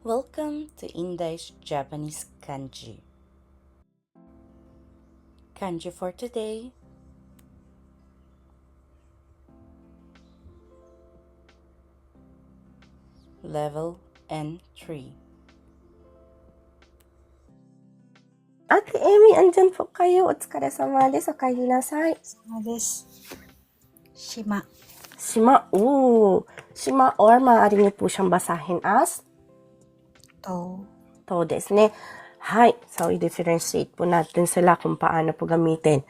Welcome to Indai's Japanese Kanji. Kanji for today Level N3 Ate Amy, kayo. Sama Sama. Shima. Shima. Shima or siyang basahin as と、to desu ne. Hi. So, i-differentiate po natin sila kung paano po gamitin.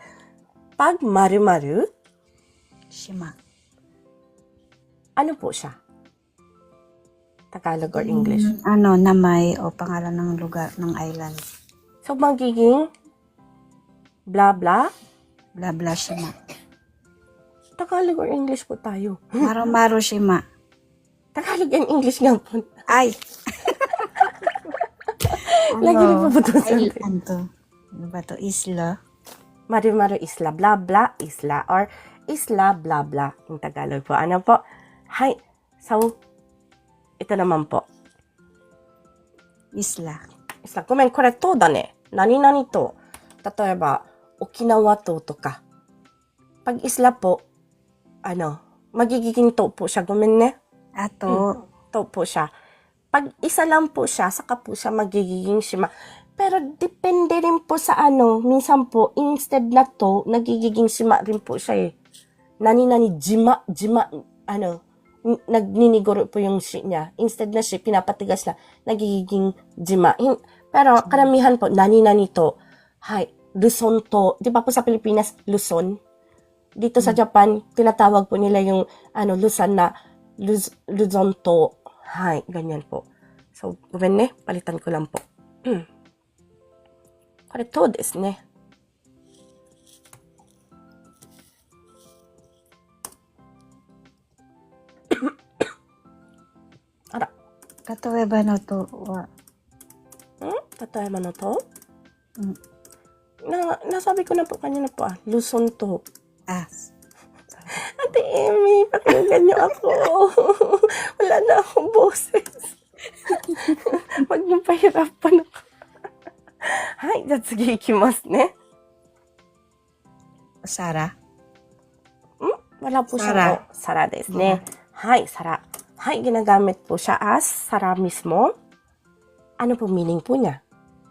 Pag maru-maru, 島。ano po siya? Tagalog or English? Ano, namay o pangalan ng lugar, ng island. So, magiging blah blah. Bla bla shima. Tagalog or English po tayo? Maro-maro shima. Tagalog and English nga po. Ay! Lagi na pabutusan. Ay, ano? Ano ba to? Isla? Marimaro isla bla bla isla or isla bla bla yung Tagalog po. Ano po? Hi. So, ito naman po. Isla. Isla. Gomen, kore to da ne. Nani nani to. Tatoeba, Okinawa to to ka. Pag isla po, ano, magiging to po siya. Gomen ne. Ah, Ato. Hmm, to po siya. Pag isa lang po siya, saka po siya magiging shima. Pero depende rin po sa ano, minsan po, instead na to, nagiging shima rin po siya eh. Nani-nani, jima, jima, ano, nagniniguro po yung shi niya. Instead na shi, pinapatigas lang, nagiging jima. Pero karamihan po, nani-nani to, hay, Luzon to. Di ba po sa Pilipinas, Luzon? Dito sa Japan, tinatawag po nila yung ano, Luzon na Luz, Luzon to. Hay, ganyan po. So, gomen ne, palitan ko lang po. Hmm. これ、とですね。あら、 katuweba no to wa. ん例えばのと、 Mm. na, nasabi ko na po kanina po ah, Luzon to. Ah, Ate Amy, pakinggan niyo ako. Wala na akong boses. Huwag niyo pahirapan ako. はい、じゃあ次行きますね。 Sara. Wala po siya. Sara. oh, Sara desu ne. Hi, Sara. Hi, ginagamit po siya as Sara mismo. Ano po meaning po niya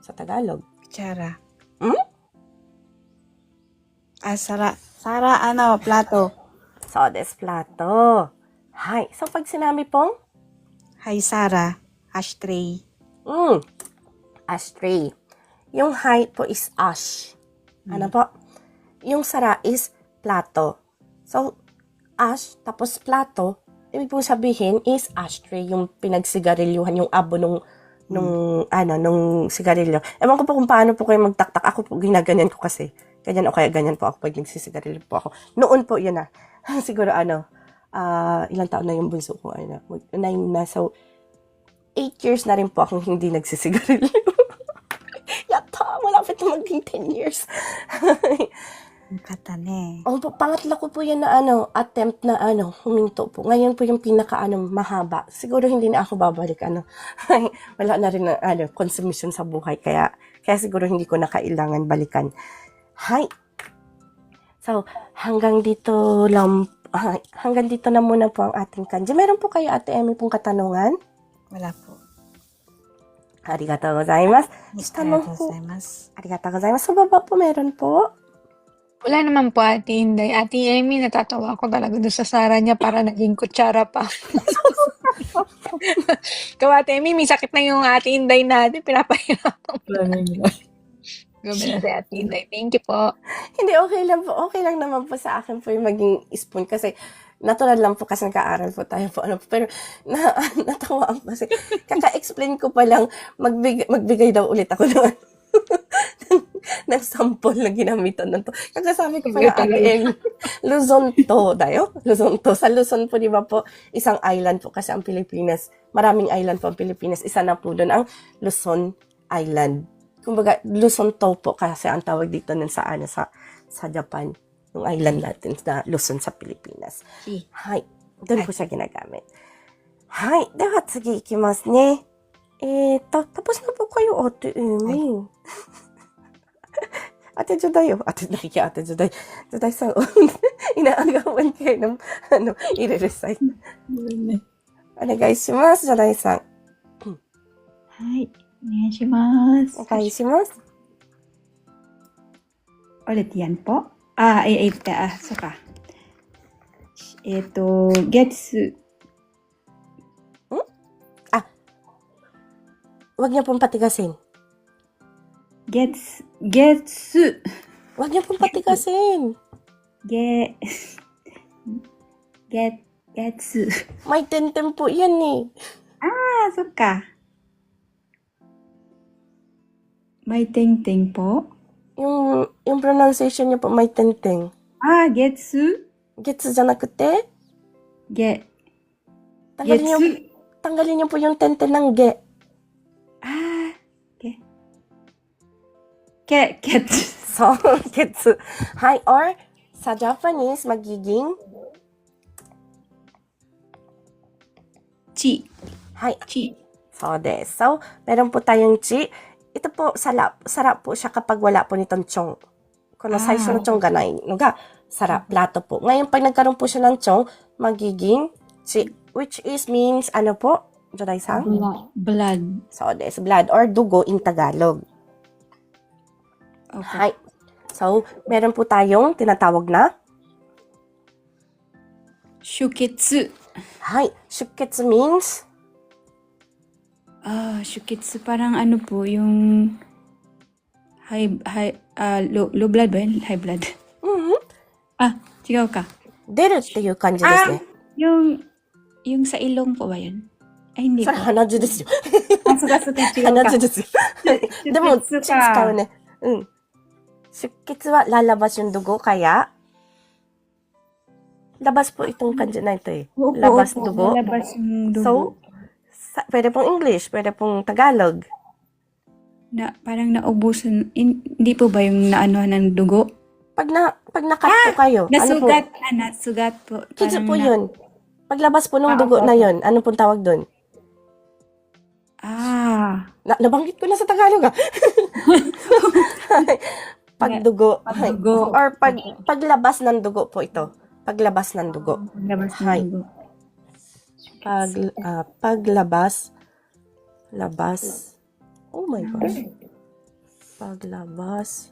sa Tagalog? Kutsara. Hmm? Ah, Sara. Sara, ano, plato. So, des plato. Hi. So, pag sinabi pong Hi, Sara. Ashtray. Mm. Ashtray. Yung height po is ash. Ano po? Yung sara is plato. So, ash, tapos plato, ibig pong sabihin is ashtray, yung pinagsigarilyuhan, yung abo nung, nung, ano, nung sigarilyo. Ewan ko po kung paano po kayo magtaktak. Ako po, ginaganyan ko kasi. Ganyan o kaya ganyan po ako pag nagsisigarilyo po ako. Noon po, yun na. Siguro ano, ah ilang taon na yung bunso ko. Ano, mag- nine na. So, eight years na rin po akong hindi nagsisigarilyo. Yata, malapit na maging 10 years. Ang kata ne. oh, pangatlo ko po yan na ano, attempt na ano, huminto po. Ngayon po yung pinaka ano, mahaba. Siguro hindi na ako babalik ano. Wala na rin ano, consumption sa buhay. Kaya, kaya siguro hindi ko na kailangan balikan. Hi! So, hanggang dito lang, Uh, hanggang dito na muna po ang ating kanji. Meron po kayo, Ate Emmy, pong katanungan? Wala po. Arigatou gozaimasu. Arigatou gozaimasu. Arigatou gozaimasu. Sa baba po, meron po? Wala naman po, Ate Inday. Ate Amy, natatawa ko talaga doon sa sara niya para naging kutsara pa. Kawate Amy, may sakit na yung Ate Inday natin. Pinapahirapan ko. Gabi na si Ate Inday. Thank you po. Hindi, okay lang po. Okay lang naman po sa akin po yung maging spoon kasi natural lang po kasi nag-aaral po tayo po. Ano, po. pero na, natawa ako kasi kaka-explain ko pa lang magbigay, magbigay daw ulit ako ng, ng, ng sample na ginamitan ng to. Kakasabi ko pa lang, Ate Luzon to, dayo? Luzon to. Sa Luzon po, di ba po, isang island po kasi ang Pilipinas. Maraming island po ang Pilipinas. Isa na po doon ang Luzon Island Kumbaga, Luzon to po kasi ang tawag dito nun sa, ano, sa, sa Japan. Yung island natin na Luzon sa Pilipinas. Si. はい。どれこそげながめ。はい。では次いきますね。 Eh, ta tapos na po kayo, Ate Amy. Ate Juday, oh. Ate Juday, Ate Juday. Juday sa inaagawan kayo ng, ano, i-recite. Ano guys, shimasu, Juday sa はい。 お願いします。 Okay, shimasu. Ulit yan po. Ah, eh, eh, ah, so ka. Eh, to, gets, Huwag niyo pong patigasin. gets, gets, Huwag niyo pong patigasin. ge, get, gets. May tentem po yan eh. Ah, so ka. May ting-ting po. Yung, yung pronunciation niyo po may tenteng. Ah, gets, Gets じゃなくて、 ge, tanggalin niyo, gets. tanggalin niyo po yung tenten ng ge. Ah, ge. Ke, gets. So, gets. Hi, or sa Japanese, magiging, Chi, hi, chi. so des. So, meron po tayong chi. Ito po, sarap, sarap po siya kapag wala po nitong chong. Kung Ah, ah, no chong ganay, no ga, sarap, plato po. Ngayon, pag nagkaroon po siya ng chong, magiging chi, which is means, ano po, Joday-san? Blood. So, des, blood or dugo in Tagalog. Okay. Hi. So, meron po tayong tinatawag na, Shuketsu. hi, shuketsu means, Ah, shuketsu parang ano po, yung high, high, ah, low, low blood ba yun? High blood. mhm, Ah, 違うか。出るっていう感じですね。 Yung, yung sa ilong po ba yun? Ay, hindi そ po. れ鼻血ですよ。Ah, suga, suga, 違うか鼻血。ですよ。でも、血 Shuketsu 使うね。うん。出血は lalabas yung dugo, kaya labas po itong kanji na ito eh. Opo, Labas opo, dugo. Labas yung dugo. So, sa, pwede pong English, pwede pong Tagalog. na, parang naubusan. in- hindi po ba yung naanohan ng dugo? Pag na pag nakat po kayo, ano po? Nasugat. ah, nasugat po. Kids Parang po na- yun. Paglabas po ng Ah, dugo opo, na yun, ano pong tawag doon? Ah. Na, nabanggit ko na sa Tagalog ah. Pagdugo. Pagdugo. Or pag, paglabas ng dugo po ito. Paglabas ng dugo. Labas ng Hi. dugo. Pag, ah, paglabas. Labas. Oh my gosh. Paglabas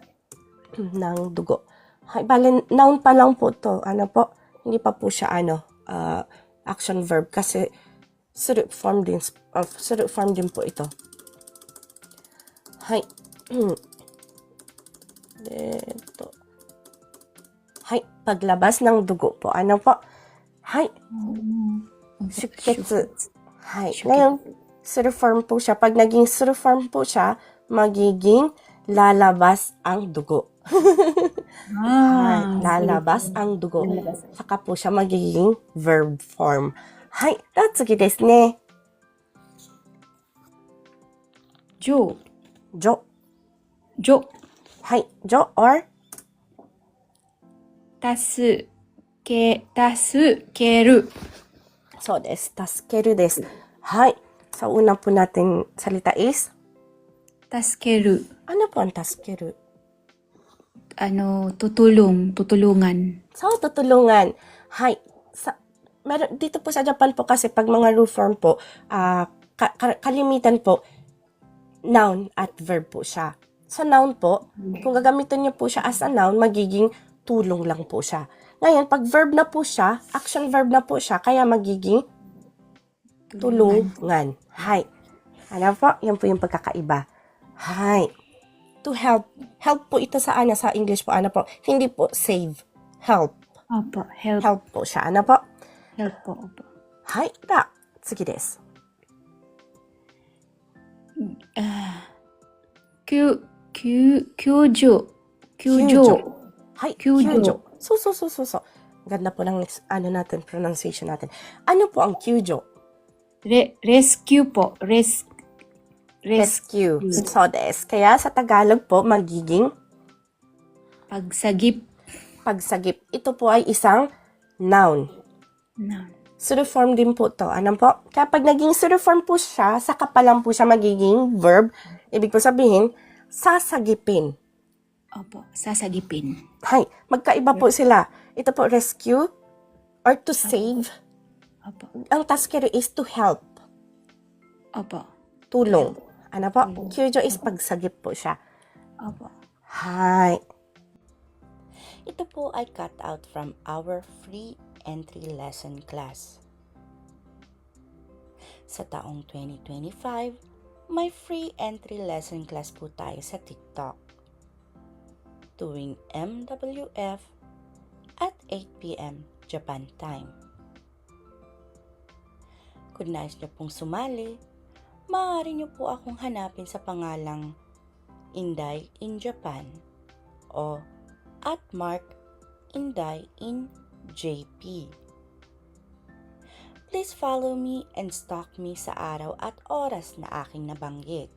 ng dugo. Hay, bale, noun pa lang po to. Ano po? Hindi pa po siya ano, ah, action verb kasi suru form din, uh, suru form din po ito. Hay. Dito. Hay, paglabas ng dugo po. Ano po? Hay, Shuketsu. Hay. Shuketsu. Ngayon, suru-form po siya. Pag naging suru-form po siya, magiging lalabas ang dugo. Hay. Ah. Lalabas ang dugo. Saka po siya magiging verb form. Hay. では次ですね。 Jo. じょ。 Jo. はい。じょ or 足す。け、足す。ける。 そうです。助けるです。はい。Sa una po natin salita is, 助ける。 ano po ang 助ける Ano, tutulong. Tutulungan. So, tutulungan. Hi. Sa, meron, dito po sa Japan po kasi pag mga roof form po, ah, ka- ka- kalimitan po, noun at verb po siya. Sa noun po, kung gagamitin niyo po siya as a noun, magiging tulong lang po siya. Ngayon, pag verb na po siya, action verb na po siya, kaya magiging tulungan. Hi. Ano po? Yan po yung pagkakaiba. Hi. To help. Help po ito sa ano sa English po. Ano po? Hindi po save. Help. Opo. Help. Help po siya. Ano po? Help po. Opo. はい。では、次です。 Ah. 救、救、救助。救救助助。 Hi, Kyujo. Kyujo. So, so, so, so, so. Ganda po ng ano natin, pronunciation natin. Ano po ang Kyujo? Re- rescue po. Res- rescue. rescue. So, des. Kaya sa Tagalog po, magiging? Pagsagip. Pagsagip. Ito po ay isang noun. Noun. Suriform din po to. Ano po? Kapag naging suriform po siya, saka pa po siya magiging verb. Ibig po sabihin, sasagipin. Opo, sasagipin. Hay, magkaiba po sila. Ito po, rescue or to save. Opo. Ang task here is to help. Opo. Tulong. Ano po? Kyujo is pagsagip po siya. Opo. Hay. Ito po ay cut out from our free entry lesson class. Sa taong 2025, may free entry lesson class po tayo sa TikTok. Tuwing MWF at 8pm Japan time. Kung nais niyo pong sumali, maaari niyo po akong hanapin sa pangalang Inday in Japan o at Mark Inday in JP. Please follow me and stalk me sa araw at oras na aking nabanggit.